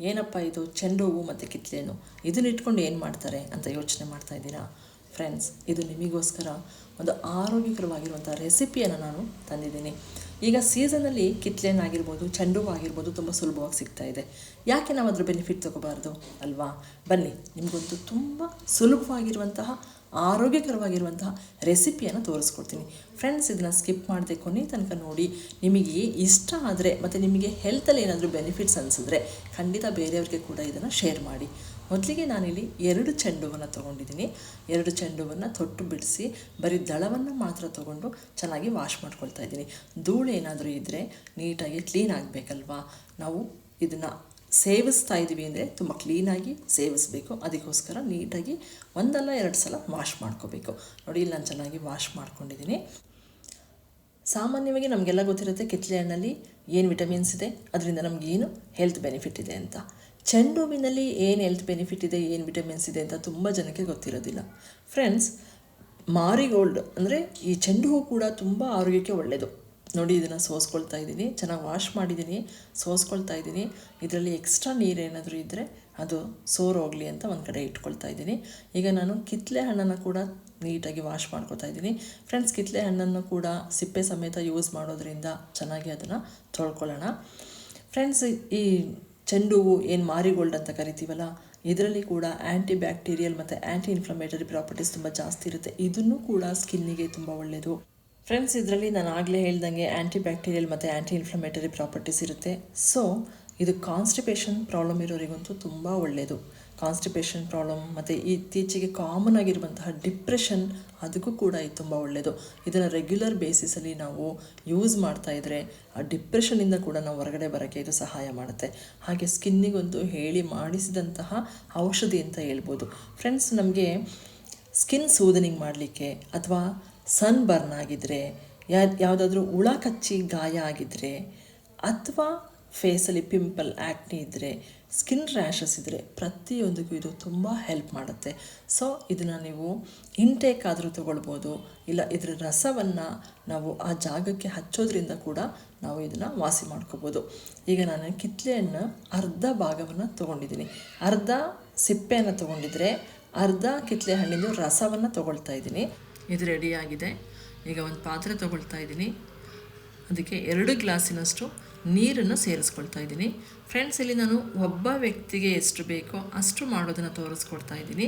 ಏನಪ್ಪ ಇದು? ಚೆಂಡು ಹೂವು ಮತ್ತು ಕಿತ್ಲೇನು ಇದನ್ನ ಇಟ್ಕೊಂಡು ಏನು ಮಾಡ್ತಾರೆ ಅಂತ ಯೋಚನೆ ಮಾಡ್ತಾ ಇದ್ದೀರಾ? ಫ್ರೆಂಡ್ಸ್ ಇದು ನಿಮಗೋಸ್ಕರ ಒಂದು ಆರೋಗ್ಯಕರವಾಗಿರುವಂಥ ರೆಸಿಪಿಯನ್ನು ನಾನು ತಂದಿದ್ದೀನಿ. ಈಗ ಸೀಸನಲ್ಲಿ ಕಿತ್ಲೇನ ಆಗಿರ್ಬೋದು, ಚೆಂಡು ಹೂವು ಆಗಿರ್ಬೋದು ತುಂಬ ಸುಲಭವಾಗಿ ಸಿಗ್ತಾ ಇದೆ. ಯಾಕೆ ನಾವು ಅದ್ರ ಬೆನಿಫಿಟ್ ತಗೋಬಾರ್ದು? ಅಲ್ವಾ? ಬನ್ನಿ ನಿಮಗೊಂದು ತುಂಬ ಸುಲಭವಾಗಿರುವಂತಹ ಆರೋಗ್ಯಕರವಾಗಿರುವಂತಹ ರೆಸಿಪಿಯನ್ನು ತೋರಿಸ್ಕೊಡ್ತೀನಿ. ಫ್ರೆಂಡ್ಸ್ ಇದನ್ನು ಸ್ಕಿಪ್ ಮಾಡದೆ ಕೊನೆ ತನಕ ನೋಡಿ. ನಿಮಗೆ ಇಷ್ಟ ಆದರೆ ಮತ್ತು ನಿಮಗೆ ಹೆಲ್ತಲ್ಲಿ ಏನಾದರೂ ಬೆನಿಫಿಟ್ಸ್ ಅನಿಸಿದ್ರೆ ಖಂಡಿತ ಬೇರೆಯವ್ರಿಗೆ ಕೂಡ ಇದನ್ನು ಶೇರ್ ಮಾಡಿ. ಮೊದಲಿಗೆ ನಾನಿಲ್ಲಿ ಎರಡು ಚೆಂಡುವನ್ನು ತೊಗೊಂಡಿದ್ದೀನಿ. ಎರಡು ಚೆಂಡುವನ್ನು ತೊಟ್ಟು ಬಿಡಿಸಿ ಬರೀ ದಳವನ್ನು ಮಾತ್ರ ತೊಗೊಂಡು ಚೆನ್ನಾಗಿ ವಾಶ್ ಮಾಡ್ಕೊಳ್ತಾ ಇದ್ದೀನಿ. ಧೂಳು ಏನಾದರೂ ಇದ್ದರೆ ನೀಟಾಗಿ ಕ್ಲೀನ್ ಆಗಬೇಕಲ್ವಾ? ನಾವು ಇದನ್ನು ಸೇವಿಸ್ತಾ ಇದ್ದೀವಿ ಅಂದರೆ ತುಂಬ ಕ್ಲೀನಾಗಿ ಸೇವಿಸಬೇಕು. ಅದಕ್ಕೋಸ್ಕರ ನೀಟಾಗಿ ಒಂದಲ್ಲ ಎರಡು ಸಲ ವಾಶ್ ಮಾಡ್ಕೋಬೇಕು. ನೋಡಿ, ಇಲ್ಲಿ ನಾನು ಚೆನ್ನಾಗಿ ವಾಶ್ ಮಾಡ್ಕೊಂಡಿದ್ದೀನಿ. ಸಾಮಾನ್ಯವಾಗಿ ನಮಗೆಲ್ಲ ಗೊತ್ತಿರುತ್ತೆ ಕಿತ್ಲೆ ಹಣ್ಣಲ್ಲಿ ಏನು ವಿಟಮಿನ್ಸ್ ಇದೆ, ಅದರಿಂದ ನಮಗೇನು ಹೆಲ್ತ್ ಬೆನಿಫಿಟ್ ಇದೆ ಅಂತ. ಚೆಂಡು ಹೂವಿನಲ್ಲಿ ಏನು ಹೆಲ್ತ್ ಬೆನಿಫಿಟ್ ಇದೆ, ಏನು ವಿಟಮಿನ್ಸ್ ಇದೆ ಅಂತ ತುಂಬ ಜನಕ್ಕೆ ಗೊತ್ತಿರೋದಿಲ್ಲ. ಫ್ರೆಂಡ್ಸ್ ಮಾರಿಗೋಲ್ಡ್ ಅಂದರೆ ಈ ಚೆಂಡು ಹೂ ಕೂಡ ತುಂಬ ಆರೋಗ್ಯಕ್ಕೆ ಒಳ್ಳೆಯದು ನೋಡಿ, ಇದನ್ನು ಸೋಸ್ಕೊಳ್ತಾ ಇದ್ದೀನಿ. ಚೆನ್ನಾಗಿ ವಾಶ್ ಮಾಡಿದ್ದೀನಿ. ಸೋಸ್ಕೊಳ್ತಾ ಇದ್ದೀನಿ. ಇದರಲ್ಲಿ ಎಕ್ಸ್ಟ್ರಾ ನೀರು ಏನಾದರೂ ಇದ್ದರೆ ಅದು ಸೋರೋಗಲಿ ಅಂತ ಒಂದು ಕಡೆ ಇಟ್ಕೊಳ್ತಾ ಇದ್ದೀನಿ. ಈಗ ನಾನು ಕಿತ್ತಲೆ ಹಣ್ಣನ್ನು ಕೂಡ ನೀಟಾಗಿ ವಾಶ್ ಮಾಡ್ಕೊತಾ ಇದ್ದೀನಿ. ಫ್ರೆಂಡ್ಸ್ ಕಿತ್ತಲೆ ಹಣ್ಣನ್ನು ಕೂಡ ಸಿಪ್ಪೆ ಸಮೇತ ಯೂಸ್ ಮಾಡೋದ್ರಿಂದ ಚೆನ್ನಾಗಿ ಅದನ್ನು ತೊಳ್ಕೊಳ್ಳೋಣ. ಫ್ರೆಂಡ್ಸ್ ಈ ಚೆಂಡು ಹೂವು ಏನು ಮಾರಿಗೋಲ್ಡ್ ಅಂತ ಕರಿತೀವಲ್ಲ, ಇದರಲ್ಲಿ ಕೂಡ ಆ್ಯಂಟಿ ಬ್ಯಾಕ್ಟೀರಿಯಲ್ ಮತ್ತು ಆ್ಯಂಟಿ ಇನ್ಫ್ಲಮೇಟರಿ ಪ್ರಾಪರ್ಟೀಸ್ ತುಂಬ ಜಾಸ್ತಿ ಇರುತ್ತೆ. ಇದನ್ನು ಕೂಡ ಸ್ಕಿನ್ನಿಗೆ ತುಂಬ ಒಳ್ಳೆಯದು ಫ್ರೆಂಡ್ಸ್ ಇದರಲ್ಲಿ ನಾನು ಆಗಲೇ ಹೇಳ್ದಂಗೆ ಆ್ಯಂಟಿ ಬ್ಯಾಕ್ಟೀರಿಯಲ್ ಮತ್ತು ಆ್ಯಂಟಿ ಇನ್ಫ್ಲಮೇಟರಿ ಪ್ರಾಪರ್ಟೀಸ್ ಇರುತ್ತೆ. ಸೊ ಇದು ಕಾನ್ಸ್ಟಿಪೇಷನ್ ಪ್ರಾಬ್ಲಮ್ ಇರೋರಿಗಂತೂ ತುಂಬ ಒಳ್ಳೆಯದು ಕಾನ್ಸ್ಟಿಪೇಷನ್ ಪ್ರಾಬ್ಲಮ್ ಮತ್ತು ಇತ್ತೀಚೆಗೆ ಕಾಮನ್ ಆಗಿರುವಂತಹ ಡಿಪ್ರೆಷನ್ ಅದಕ್ಕೂ ಕೂಡ ಇದು ತುಂಬ ಒಳ್ಳೆಯದು ಇದನ್ನು ರೆಗ್ಯುಲರ್ ಬೇಸಿಸಲ್ಲಿ ನಾವು ಯೂಸ್ ಮಾಡ್ತಾ ಇದ್ದರೆ ಆ ಡಿಪ್ರೆಷನಿಂದ ಕೂಡ ನಾವು ಹೊರಗಡೆ ಬರೋಕ್ಕೆ ಇದು ಸಹಾಯ ಮಾಡುತ್ತೆ. ಹಾಗೆ ಸ್ಕಿನ್ನಿಗೊಂದು ಹೇಳಿ ಮಾಡಿಸಿದಂತಹ ಔಷಧಿ ಅಂತ ಹೇಳ್ಬೋದು. ಫ್ರೆಂಡ್ಸ್ ನಮಗೆ ಸ್ಕಿನ್ ಸೂದನಿಂಗ್ ಮಾಡಲಿಕ್ಕೆ ಅಥವಾ ಸನ್ ಬರ್ನ್ ಆಗಿದ್ದರೆ ಯಾ, ಯಾವುದಾದ್ರೂ ಹುಳ ಕಚ್ಚಿ ಗಾಯ ಆಗಿದ್ದರೆ ಅಥವಾ ಫೇಸಲ್ಲಿ ಪಿಂಪಲ್ ಆ್ಯಕ್ನಿ ಇದ್ದರೆ ಸ್ಕಿನ್ ರ್ಯಾಷಸ್ ಇದ್ದರೆ ಪ್ರತಿಯೊಂದಕ್ಕೂ ಇದು ತುಂಬ ಹೆಲ್ಪ್ ಮಾಡುತ್ತೆ. ಸೊ ಇದನ್ನು ನೀವು ಇಂಟೇಕ್ ಆದರೂ ತಗೊಳ್ಬೋದು, ಇಲ್ಲ ಇದರ ರಸವನ್ನು ನಾವು ಆ ಜಾಗಕ್ಕೆ ಹಚ್ಚೋದ್ರಿಂದ ಕೂಡ ನಾವು ಇದನ್ನು ವಾಸಿ ಮಾಡ್ಕೋಬೋದು. ಈಗ ನಾನು ಕಿತ್ಲೆಯನ್ನು ಅರ್ಧ ಭಾಗವನ್ನು ತೊಗೊಂಡಿದ್ದೀನಿ. ಅರ್ಧ ಸಿಪ್ಪೆಯನ್ನು ತೊಗೊಂಡಿದ್ರೆ ಅರ್ಧ ಕಿತ್ಲೆ ಹಣ್ಣಿನ ರಸವನ್ನು ತೊಗೊಳ್ತಾ ಇದ್ದೀನಿ. ಇದು ರೆಡಿಯಾಗಿದೆ. ಈಗ ಒಂದು ಪಾತ್ರೆ ತಗೊಳ್ತಾ ಇದ್ದೀನಿ. ಅದಕ್ಕೆ ಎರಡು ಗ್ಲಾಸಿನಷ್ಟು ನೀರನ್ನು ಸೇರಿಸ್ಕೊಳ್ತಾ ಇದ್ದೀನಿ. ಫ್ರೆಂಡ್ಸ್ ಇಲ್ಲಿ ನಾನು ಒಬ್ಬ ವ್ಯಕ್ತಿಗೆ ಎಷ್ಟು ಬೇಕೋ ಅಷ್ಟು ಮಾಡೋದನ್ನು ತೋರಿಸ್ಕೊಡ್ತಾ ಇದ್ದೀನಿ.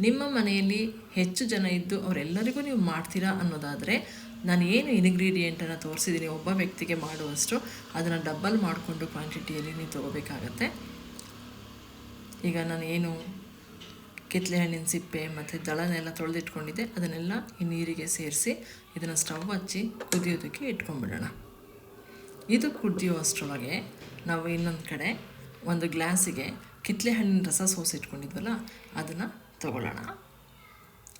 ನಿಮ್ಮ ಮನೆಯಲ್ಲಿ ಹೆಚ್ಚು ಜನ ಇದ್ದು ಅವರೆಲ್ಲರಿಗೂ ನೀವು ಮಾಡ್ತೀರಾ ಅನ್ನೋದಾದರೆ, ನಾನು ಏನು ಇನ್ಗ್ರೀಡಿಯೆಂಟನ್ನು ತೋರಿಸಿದ್ದೀನಿ ಒಬ್ಬ ವ್ಯಕ್ತಿಗೆ ಮಾಡುವಷ್ಟು, ಅದನ್ನು ಡಬ್ಬಲ್ ಮಾಡಿಕೊಂಡು ಕ್ವಾಂಟಿಟಿಯಲ್ಲಿ ನೀವು ತೊಗೋಬೇಕಾಗತ್ತೆ. ಈಗ ನಾನು ಏನು ಕಿತ್ಲೆ ಹಣ್ಣಿನ ಸಿಪ್ಪೆ ಮತ್ತು ದಳನೆಲ್ಲ ತೊಳೆದಿಟ್ಕೊಂಡಿದ್ದೆ. ಅದನ್ನೆಲ್ಲ ಈ ನೀರಿಗೆ ಸೇರಿಸಿ ಇದನ್ನು ಸ್ಟವ್ ಹಚ್ಚಿ ಕುದಿಯೋದಕ್ಕೆ ಇಟ್ಕೊಂಡ್ಬಿಡೋಣ. ಇದು ಕುದಿಯೋ ಅಷ್ಟರೊಳಗೆ ನಾವು ಇನ್ನೊಂದು ಕಡೆ ಒಂದು ಗ್ಲಾಸಿಗೆ ಕಿತ್ಲೆ ಹಣ್ಣಿನ ರಸ ಸೋಸಿಟ್ಕೊಂಡಿದ್ವಲ್ಲ ಅದನ್ನು ತಗೊಳ್ಳೋಣ.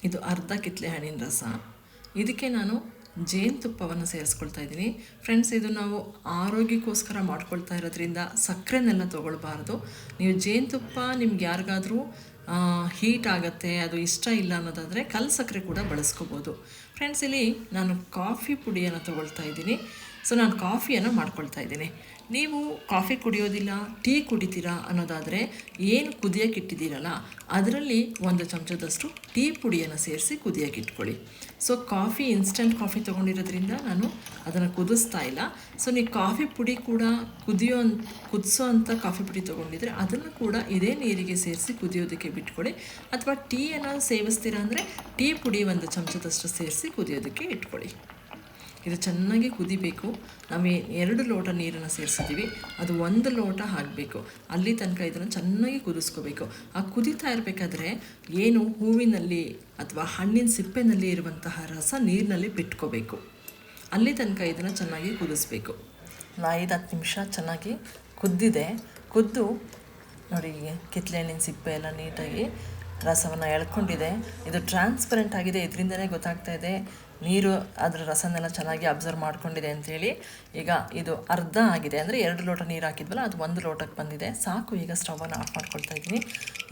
ಇದು ಅರ್ಧ ಕಿತ್ಲೆ ಹಣ್ಣಿನ ರಸ. ಇದಕ್ಕೆ ನಾನು ಜೇನುತುಪ್ಪವನ್ನು ಸೇರಿಸ್ಕೊಳ್ತಾ ಇದ್ದೀನಿ. ಫ್ರೆಂಡ್ಸ್ ಇದು ನಾವು ಆರೋಗ್ಯಕ್ಕೋಸ್ಕರ ಮಾಡ್ಕೊಳ್ತಾ ಇರೋದ್ರಿಂದ ಸಕ್ಕರೆನೆಲ್ಲ ತೊಗೊಳ್ಬಾರ್ದು. ನೀವು ಜೇನುತುಪ್ಪ ನಿಮ್ಗೆ ಯಾರಿಗಾದರೂ ಹೀಟ್ ಆಗುತ್ತೆ, ಅದು ಇಷ್ಟ ಇಲ್ಲ ಅನ್ನೋದಾದರೆ ಕಲ್ಲು ಸಕ್ಕರೆ ಕೂಡ ಬಳಸ್ಕೋಬೋದು. ಫ್ರೆಂಡ್ಸ್ ಇಲ್ಲಿ ನಾನು ಕಾಫಿ ಪುಡಿಯನ್ನು ತಗೊಳ್ತಾ ಇದ್ದೀನಿ. ಸೊ ನಾನು ಕಾಫಿಯನ್ನು ಮಾಡ್ಕೊಳ್ತಾ ಇದ್ದೀನಿ. ನೀವು ಕಾಫಿ ಕುಡಿಯೋದಿಲ್ಲ, ಟೀ ಕುಡಿತೀರಾ ಅನ್ನೋದಾದರೆ ಏನು ಕುದಿಯೋಕೆ ಇಟ್ಟಿದ್ದೀರಲ್ಲ, ಅದರಲ್ಲಿ ಒಂದು ಚಮಚದಷ್ಟು ಟೀ ಪುಡಿಯನ್ನು ಸೇರಿಸಿ ಕುದಿಯೋಕೆ ಇಟ್ಕೊಳ್ಳಿ. ಸೊ ಕಾಫಿ ಇನ್ಸ್ಟಂಟ್ ಕಾಫಿ ತೊಗೊಂಡಿರೋದ್ರಿಂದ ನಾನು ಅದನ್ನು ಕುದಿಸ್ತಾ ಇಲ್ಲ. ಸೊ ನೀವು ಕಾಫಿ ಪುಡಿ ಕೂಡ ಕುದಿಯೋ ಕುದಿಸೋ ಅಂಥ ಕಾಫಿ ಪುಡಿ ತೊಗೊಂಡಿದ್ರೆ ಅದನ್ನು ಕೂಡ ಇದೇ ನೀರಿಗೆ ಸೇರಿಸಿ ಕುದಿಯೋದಕ್ಕೆ ಬಿಟ್ಕೊಳ್ಳಿ. ಅಥವಾ ಟೀಯನ್ನು ಸೇವಿಸ್ತೀರಾ ಅಂದರೆ ಟೀ ಪುಡಿ ಒಂದು ಚಮಚದಷ್ಟು ಸೇರಿಸಿ ಕುದಿಯೋದಕ್ಕೆ ಇಟ್ಕೊಳ್ಳಿ. ಇದು ಚೆನ್ನಾಗಿ ಕುದಿಬೇಕು. ನಾವು ಎರಡು ಲೋಟ ನೀರನ್ನು ಸೇರಿಸಿದ್ದೀವಿ. ಅದು ಒಂದು ಲೋಟ ಹಾಕಬೇಕು. ಅಲ್ಲಿ ತನಕ ಇದನ್ನು ಚೆನ್ನಾಗಿ ಕುದಿಸ್ಕೋಬೇಕು. ಆ ಕುದಿತಾ ಇರಬೇಕಾದ್ರೆ ಏನು ಹೂವಿನಲ್ಲಿ ಅಥವಾ ಹಣ್ಣಿನ ಸಿಪ್ಪೆನಲ್ಲಿ ಇರುವಂತಹ ರಸ ನೀರಿನಲ್ಲಿ ಬಿಟ್ಕೋಬೇಕು. ಅಲ್ಲಿ ತನಕ ಇದನ್ನು ಚೆನ್ನಾಗಿ ಕುದಿಸ್ಬೇಕು. ಒಂದು ಐದು ಹತ್ತು ನಿಮಿಷ ಚೆನ್ನಾಗಿ ಕುದ್ದಿದೆ. ಕುದ್ದು ನೋಡಿ, ಕಿತ್ಲೆ ಹಣ್ಣಿನ ಸಿಪ್ಪೆ ಎಲ್ಲ ನೀಟಾಗಿ ರಸವನ್ನು ಎಳ್ಕೊಂಡಿದೆ. ಇದು ಟ್ರಾನ್ಸ್ಪರೆಂಟ್ ಆಗಿದೆ. ಇದರಿಂದಲೇ ಗೊತ್ತಾಗ್ತಾ ಇದೆ. ನೀರು ಅದರ ರಸನೆಲ್ಲ ಚೆನ್ನಾಗಿ ಅಬ್ಸರ್ವ್ ಮಾಡ್ಕೊಂಡಿದೆ ಅಂಥೇಳಿ ಈಗ ಇದು ಅರ್ಧ ಆಗಿದೆ ಅಂದರೆ ಎರಡು ಲೋಟ ನೀರು ಹಾಕಿದ್ವಲ್ಲ, ಅದು ಒಂದು ಲೋಟಕ್ಕೆ ಬಂದಿದೆ. ಸಾಕು, ಈಗ ಸ್ಟವನ್ನು ಆಫ್ ಮಾಡ್ಕೊಳ್ತಾ ಇದ್ದೀನಿ.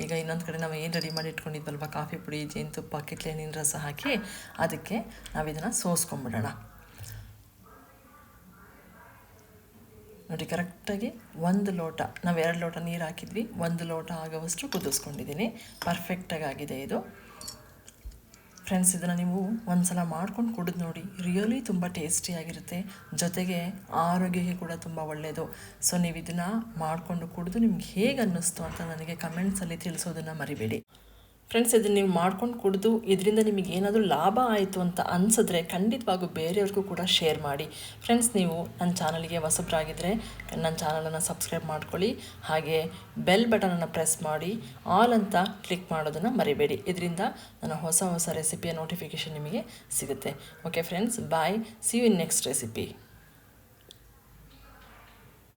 ಈಗ ಇನ್ನೊಂದು ಕಡೆ ನಾವು ಏನು ರೆಡಿ ಮಾಡಿ ಇಟ್ಕೊಂಡಿದ್ವಲ್ವ, ಕಾಫಿ ಪುಡಿ, ಜೇನುತುಪ್ಪ ಕಿತ್ಲೆ ರಸ ಹಾಕಿ ಅದಕ್ಕೆ ನಾವು ಇದನ್ನು ಸೋಸ್ಕೊಂಬಿಡೋಣ. ನೋಡಿ ಕರೆಕ್ಟಾಗಿ ಒಂದು ಲೋಟ, ನಾವು ಎರಡು ಲೋಟ ನೀರು ಹಾಕಿದ್ವಿ, ಒಂದು ಲೋಟ ಆಗೋವಷ್ಟು ಕುದಿಸ್ಕೊಂಡಿದ್ದೀನಿ ಪರ್ಫೆಕ್ಟಾಗಿ ಆಗಿದೆ ಇದು. ಫ್ರೆಂಡ್ಸ್ ಇದನ್ನು ನೀವು ಒಂದ್ಸಲ ಮಾಡ್ಕೊಂಡು ಕುಡಿದು ನೋಡಿ ರಿಯಲಿ ತುಂಬ ಟೇಸ್ಟಿಯಾಗಿರುತ್ತೆ ಜೊತೆಗೆ ಆರೋಗ್ಯಕ್ಕೆ ಕೂಡ ತುಂಬ ಒಳ್ಳೆಯದು ಸೊ ನೀವು ಇದನ್ನು ಮಾಡಿಕೊಂಡು ಕುಡಿದು ನಿಮ್ಗೆ ಹೇಗೆ ಅನ್ನಿಸ್ತು ಅಂತ ನನಗೆ ಕಮೆಂಟ್ಸಲ್ಲಿ ತಿಳಿಸೋದನ್ನು ಮರಿಬೇಡಿ. ಫ್ರೆಂಡ್ಸ್ ಇದನ್ನು ನೀವು ಮಾಡ್ಕೊಂಡು ಕುಡಿದು ಇದರಿಂದ ನಿಮಗೆ ಏನಾದರೂ ಲಾಭ ಆಯಿತು ಅಂತ ಅನಿಸಿದ್ರೆ ಖಂಡಿತವಾಗೂ ಬೇರೆಯವ್ರಿಗೂ ಕೂಡ ಶೇರ್ ಮಾಡಿ. ಫ್ರೆಂಡ್ಸ್ ನೀವು ನನ್ನ ಚಾನಲ್ಗೆ ಹೊಸಬ್ರಾಗಿದ್ದರೆ ನನ್ನ ಚಾನಲನ್ನು ಸಬ್ಸ್ಕ್ರೈಬ್ ಮಾಡ್ಕೊಳ್ಳಿ. ಹಾಗೆ ಬೆಲ್ ಬಟನನ್ನು ಪ್ರೆಸ್ ಮಾಡಿ. ಆಲ್ ಅಂತ ಕ್ಲಿಕ್ ಮಾಡೋದನ್ನು ಮರಿಬೇಡಿ. ಇದರಿಂದ ನನ್ನ ಹೊಸ ಹೊಸ ರೆಸಿಪಿಯ ನೋಟಿಫಿಕೇಷನ್ ನಿಮಗೆ ಸಿಗುತ್ತೆ. Okay friends bye see you in next recipe